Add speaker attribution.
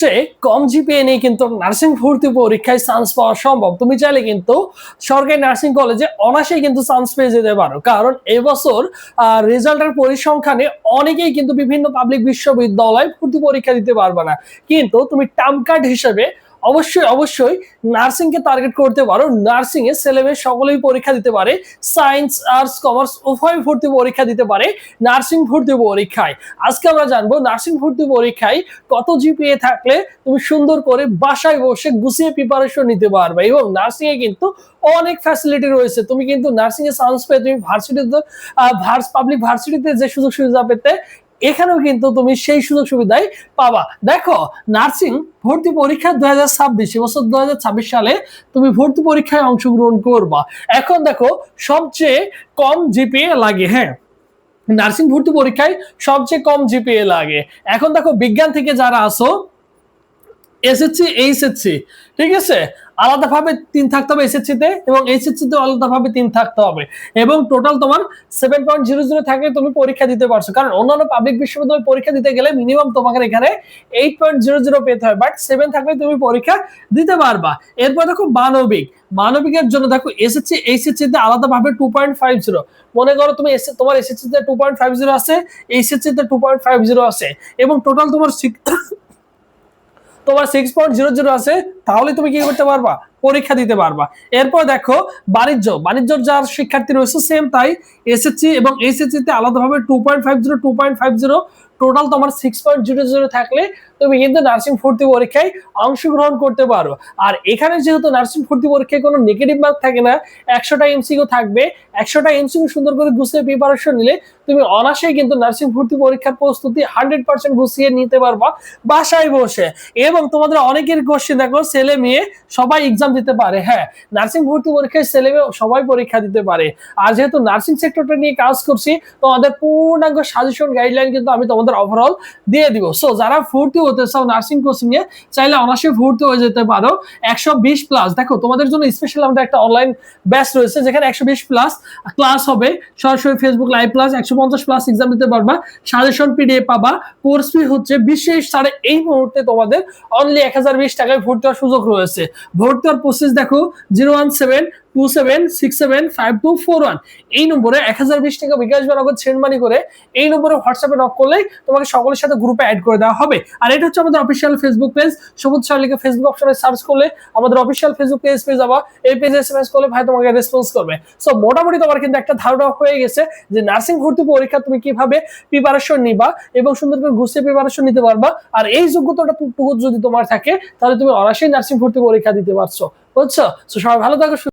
Speaker 1: সবচেয়ে কম জিপিএ নিয়ে কিন্তু নার্সিং ভর্তি পরীক্ষায় চান্স পাওয়া সম্ভব। তুমি চাইলে কিন্তু সরকারি নার্সিং কলেজে অনাসে কিন্তু চান্স পেয়ে যেতে পারো। কারণ এবছর রেজাল্টের পরিসংখ্যানে অনেকেই কিন্তু বিভিন্ন পাবলিক বিশ্ববিদ্যালয় ভর্তি পরীক্ষা দিতে পারবে না। কিন্তু তুমি টার্ম কার্ড হিসেবে অবশ্যই অবশ্যই নার্সিং কে টার্গেট করতে পারো। নার্সিং এ ছেলেমেয়ে সকলেই পরীক্ষা দিতে পারে। সায়েন্স আর্টস কমার্স উভয় ভর্তি পরীক্ষা দিতে পারে নার্সিং ভর্তি পরীক্ষায়। আজকে আমরা জানব নার্সিং ভর্তি পরীক্ষায় কত জিপিএ থাকলে তুমি সুন্দর করে বাসায় বসে গুছিয়ে প্রিপারেশন নিতে পারবে এবং নার্সিং এ কিন্তু অনেক ফ্যাসিলিটি রয়েছে। তুমি কিন্তু নার্সিং এ চান্স পেয়ে তুমি ভার্সিটিতে ভার্স পাবলিক ভার্সিটিতে যে সুযোগ সুবিধা পেতে এখানেও কিন্তু তুমি সেই সুযোগ সুবিধাই পাবা। দেখো, নার্সিং ভর্তি পরীক্ষা দুই হাজার ছাব্বিশ, এবছর দু হাজার ছাব্বিশ সালে তুমি ভর্তি পরীক্ষায় অংশগ্রহণ করবা। এখন দেখো, সবচেয়ে কম জিপিএ লাগে হ্যাঁ? নার্সিং ভর্তি পরীক্ষায় সবচেয়ে কম জিপিএ লাগে। এখন দেখো, বিজ্ঞান থেকে যারা আসো, এসএসসি, এইচএসসি, ঠিক আছে? আলাদাভাবে তিন থাকতে হবে এসএসসি তে এবং এইচএসসি তে আলাদাভাবে তিন থাকতে হবে। এবং টোটাল তোমার সেভেন পয়েন্ট জিরো জিরো থাকলে তুমি পরীক্ষা দিতে পারছ। কারণ অন্যান্য পাবলিক বিশ্ববিদ্যালয় পরীক্ষা দিতে গেলে মিনিমাম তোমাকে এখানে এইট পয়েন্ট জিরো জিরো পেতে হয়। বাট সেভেন থাকলে তুমি পরীক্ষা দিতে পারবা। এরপর দেখো মানবিক। মানবিকের জন্য দেখো এসএসসি এইচএসসি তে আলাদাভাবে টু পয়েন্ট ফাইভ জিরো মনে করো তুমি তোমার এসএসসি তে টু পয়েন্ট ফাইভ জিরো আছে এইচএসসি তে টু পয়েন্ট ফাইভ জিরো আছে। এবং টোটাল তোমার তোমার সিক্স পয়েন্ট জিরো জিরো আছে, তাহলে তুমি কি করতে পারবা? পরীক্ষা দিতে পারবা। এরপর দেখো, বাণিজ্য। বাণিজ্য যার শিক্ষার্থী রয়েছে সেম তাই এসএসসি এবং এইচএসসি তে আলাদাভাবে two point five zero two point five zero total তোমার সিক্স পয়েন্ট জিরো জিরো থাকলে তুমি কিন্তু নার্সিং ভর্তি পরীক্ষায় অংশগ্রহণ করতে পারো। আর এখানে যেহেতু নার্সিং ভর্তি পরীক্ষায় কোনো নেগেটিভ মার্ক থাকে না, একশোটা এমসিকিউ থাকবে, একশোটা এমসিকিউ সুন্দর করে গুছিয়ে প্রিপারেশন নিলে তুমি অনাসেই কিন্তু নার্সিং ভর্তি পরীক্ষার প্রস্তুতি হান্ড্রেড পার্সেন্ট গুছিয়ে নিতে পারবা বাসায় বসে। এবং তোমাদের অনেকের কোশ্চেন দেখো, ছেলে মেয়ে সবাই এক্সাম দিতে পারে হ্যাঁ। নার্সিং ভর্তি পরীক্ষায় ছেলে মেয়ে সবাই পরীক্ষা দিতে পারে। আর যেহেতু নার্সিং সেক্টরটা নিয়ে কাজ করছি, তোমাদের পূর্ণাঙ্গ সাজেশন গাইডলাইন কিন্তু আমি তোমাদের ওভারঅল দিয়ে দিব। সো যারা ভর্তি হতে চাও নার্সিং কোচিং এ, চাইলে অনার্সে ভর্তি হয়ে যেতে পারো। একশো বিশ প্লাস দেখো, তোমাদের জন্য স্পেশাল আমাদের একটা অনলাইন ব্যাচ রয়েছে, যেখানে একশো বিশ প্লাস ক্লাস হবে। সরাসরি ফেসবুক লাইভ ক্লাস একশো পঞ্চাশ প্লাস এক্সাম দিতে পারবা। সাজেশন পিডিএফ পাবা। কোর্স ফি হচ্ছে বিশেষ সাড়ে এই মুহূর্তে তোমাদের অনলি এক হাজার বিশ টাকায় ভর্তি হওয়ার সুযোগ রয়েছে। ভর্তি হওয়ার প্রসেস দেখো zero one seven two seven six seven five two four one এই নম্বরে এক হাজার বিশ টাকা বিকাশ করে এই নম্বরে হোয়াটসঅ্যাপে নক তোমাকে সকলের সাথে গ্রুপে অ্যাড করে দেওয়া হবে। আর এটা হচ্ছে আমাদের অফিসিয়াল ফেসবুক পেজ সবুজ ফেসবুক অপশনে সার্চ করলে আমাদের অফিসিয়াল ফেসবুক পেজ পেয়ে যাবা। এই পেজে এস এম এস করলে ভাই তোমাকে রেসপন্স করবে। সো মোটামুটি তোমার কিন্তু একটা ধারণা হয়ে গেছে যে নার্সিং ভর্তি পরীক্ষা তুমি কীভাবে প্রিপারেশন নিবা এবং সুন্দর করে গুছিয়ে প্রিপারেশন নিতে পারবা। আর এই যোগ্যতাটা যদি তোমার থাকে, তাহলে তুমি অনায়াসেই নার্সিং ভর্তি পরীক্ষা দিতে পারছ। বুঝছ? সবাই ভালো থাকো